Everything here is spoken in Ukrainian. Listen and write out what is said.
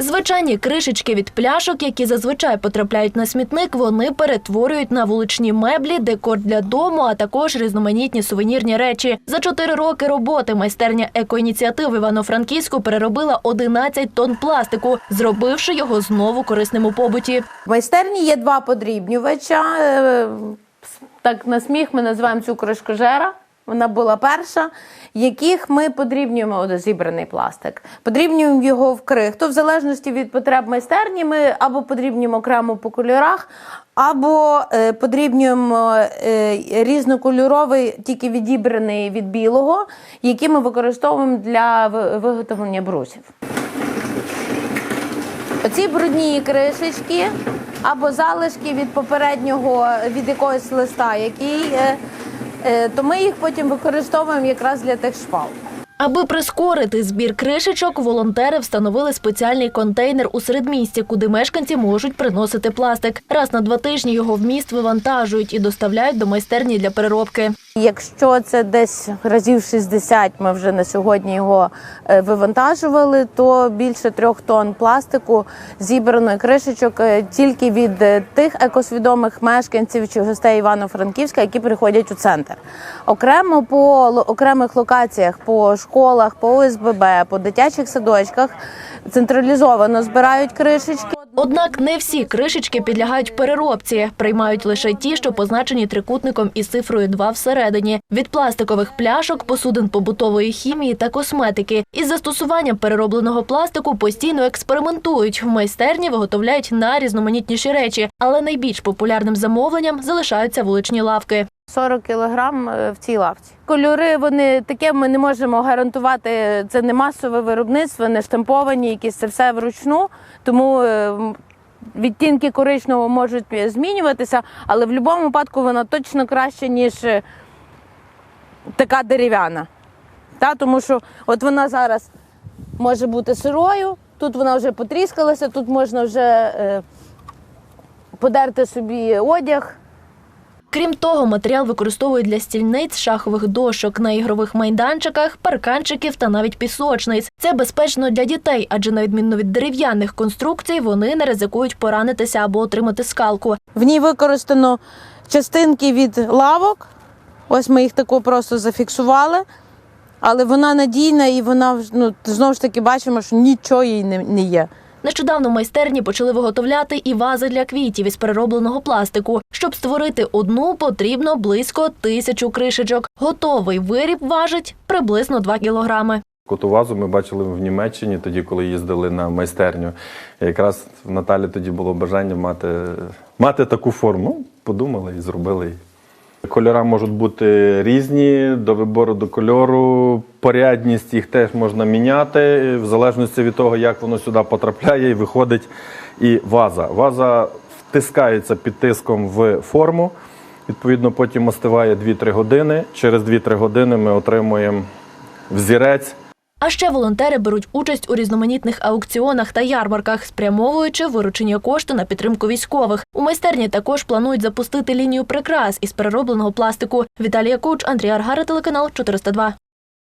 Звичайні кришечки від пляшок, які зазвичай потрапляють на смітник, вони перетворюють на вуличні меблі, декор для дому, а також різноманітні сувенірні речі. За чотири роки роботи майстерня екоініціатив Івано-Франківську переробила 11 тонн пластику, зробивши його знову корисним у побуті. В майстерні є два подрібнювача. Е, Так на сміх ми називаємо цю кришкожера. Вона була перша, яких ми подрібнюємо зібраний пластик. Подрібнюємо його в крихту. В залежності від потреб майстерні, ми або подрібнюємо окремо по кольорах, або е, подрібнюємо е, різнокольоровий, тільки відібраний від білого, який ми використовуємо для виготовлення брусів. Оці брудні кришечки або залишки від попереднього від якогось листа, який, е, то ми їх потім використовуємо якраз для тих шпал. Аби прискорити збір кришечок, волонтери встановили спеціальний контейнер у середмісті, куди мешканці можуть приносити пластик. Раз на два тижні його вміст вивантажують і доставляють до майстерні для переробки. Якщо це десь разів 60, ми вже на сьогодні його е, вивантажували, то більше трьох тонн пластику зібрано кришечок е, тільки від е, тих екосвідомих мешканців чи гостей Івано-Франківська, які приходять у центр. Окремо по окремих локаціях, по школах, по ОСББ, по дитячих садочках централізовано збирають кришечки. Однак не всі кришечки підлягають переробці, приймають лише ті, що позначені трикутником із цифрою 2 всередині. Від пластикових пляшок, посудин побутової хімії та косметики. Із застосуванням переробленого пластику постійно експериментують. В майстерні виготовляють найрізноманітніші речі, але найбільш популярним замовленням залишаються вуличні лавки. 40 кілограм е, в цій лавці. Кольори вони таке ми не можемо гарантувати. Це не масове виробництво, не штамповані, якісь це все вручну. Тому е, відтінки коричневого можуть змінюватися, але в будь-якому випадку вона точно краще, ніж е, така дерев'яна. Та, тому що от вона зараз може бути сирою, тут вона вже потріскалася, тут можна вже подерти собі одяг. Крім того, матеріал використовують для стільниць, шахових дошок на ігрових майданчиках, парканчиків та навіть пісочниць. Це безпечно для дітей, адже на відміну від дерев'яних конструкцій, вони не ризикують поранитися або отримати скалку. В ній використано частинки від лавок. Ось ми їх тако просто зафіксували. Але вона надійна і вона ну, знову ж таки бачимо, що нічого їй не є. Нещодавно в майстерні почали виготовляти і вази для квітів із переробленого пластику. Щоб створити одну, потрібно близько тисячу кришечок. Готовий виріб важить приблизно 2 кілограми. Коту вазу ми бачили в Німеччині, тоді, коли їздили на майстерню. Якраз в Наталі тоді було бажання мати, мати таку форму. Подумали і зробили. її. Кольори можуть бути різні, до вибору до кольору, порядність їх теж можна міняти, в залежності від того, як воно сюди потрапляє і виходить і ваза. Ваза втискається під тиском в форму. Відповідно, потім остиває 2-3 години. Через 2-3 години ми отримуємо взірець. А ще волонтери беруть участь у різноманітних аукціонах та ярмарках, спрямовуючи виручені кошти на підтримку військових. У майстерні також планують запустити лінію прикрас із переробленого пластику. Віталія Куч, Андрій Аргара, телеканал 402.